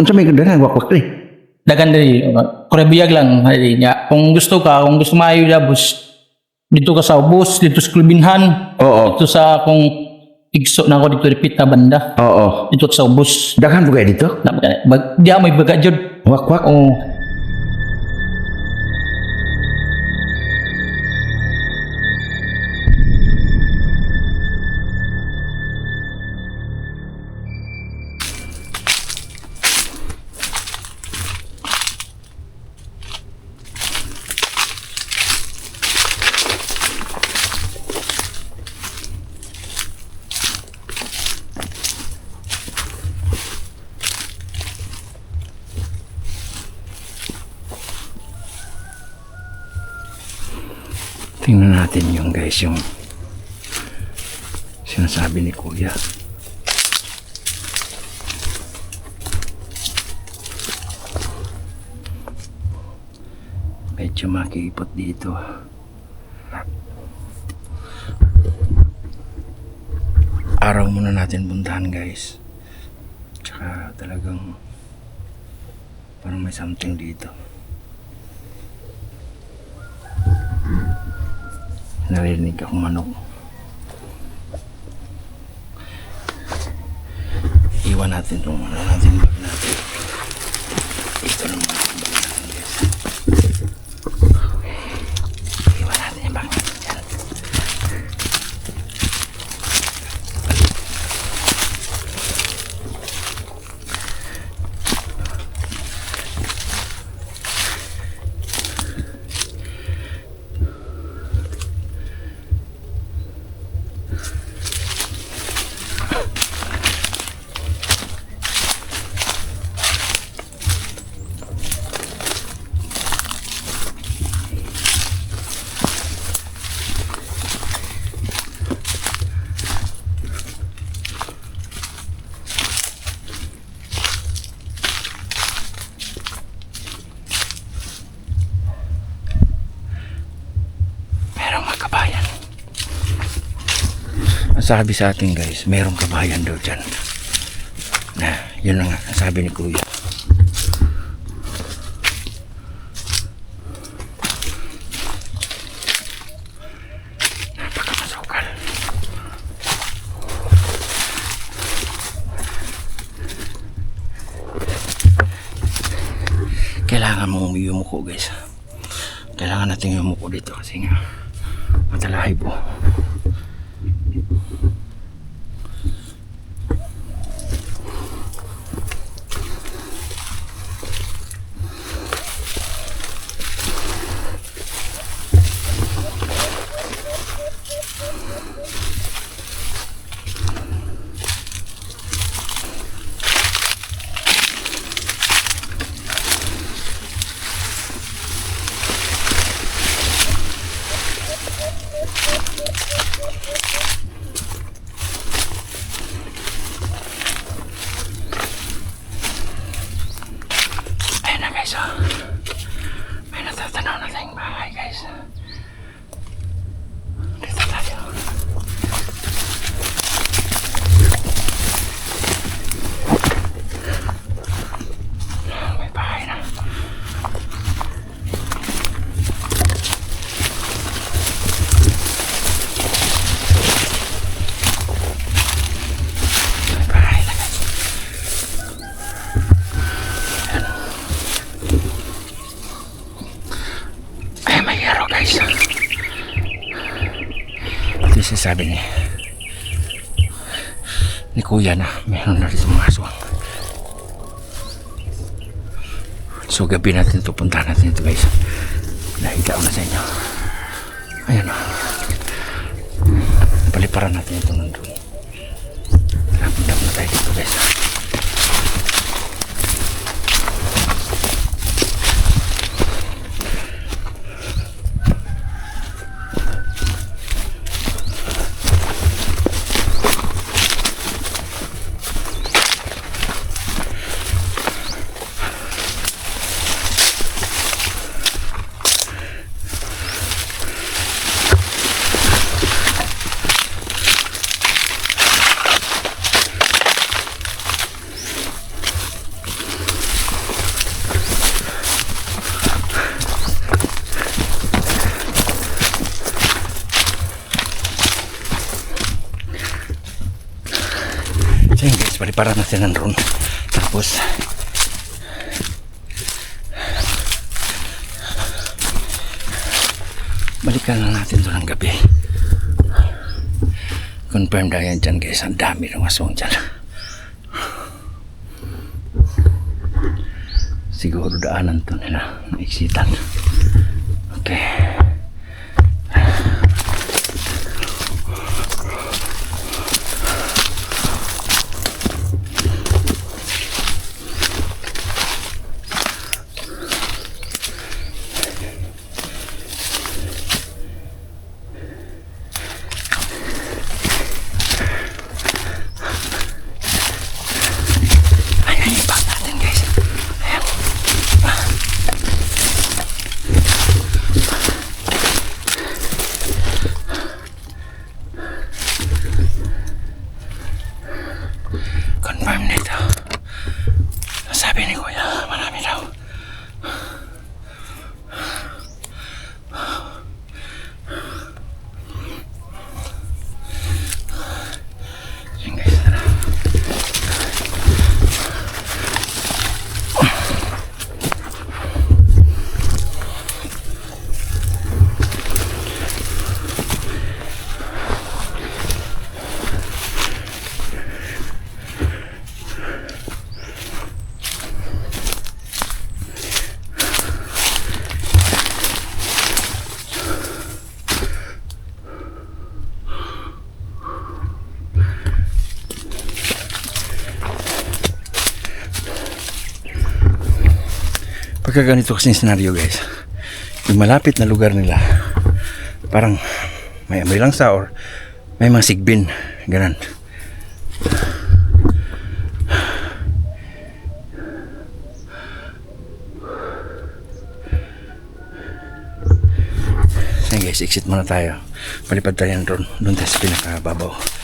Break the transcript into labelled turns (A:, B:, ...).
A: Ang sa may ganda wakwak eh.
B: Dagan diri, kurabiyag lang. Ay, nya. Kung gusto ka, kung gusto maayo labos, dito ka sa ubos, dito sa Kulbinhan,
A: Oo.
B: dito sa kung igso na ako dito repeat na banda,
A: Oo.
B: dito sa ubos.
A: Daghan po kayo dito?
B: Na, bag, di may baga jud.
A: Wakwak.
B: Oo.
A: Tingnan natin yung guys, yung sinasabi ni Kuya. Medyo makikipot dito. Araw muna natin puntahan guys. Tsaka talagang parang may something dito. Narinig akong manok. Iwan natin itong ano natin natin. Ito naman Merong mga kabayan. Ang sabi sa atin guys, merong kabayan daw dyan. Na, yun na nga, ang sabi ni Kuya. Kailangan mo yumuko guys. Kailangan natin yumuko dito kasi nga matalahi po. Ayun na guys oh. May natatanaw na tayong bahay guys. Dito tayo. May bahay na. May bahay na guys. Ay, may hero guys. Sinasabi ni ni kuya na meron na rin mga. So gabi natin ito, punta natin ito guys. Nakita ko na sa inyo. Ayan o. Paliparan natin ito nandun. Paliparan natin ng drone. Tapos, balikan na natin to ng gabi. Confirm dahil yan dyan guys. Ang dami ng aswang dyan. Siguro daanan to nila. Naiksitan. Okay. Ayan yung bag natin guys. Ayan. Confirm nito. Sabi ni Kuya, marami daw. Ayan guys, tara. Pagka ganito kasing scenario guys, yung malapit na lugar nila, parang may amoy lang sa or may mga sigbin, ganun. Ayan guys, exit muna tayo. Palipad tayo drone. Doon tayo sa pinakababaw.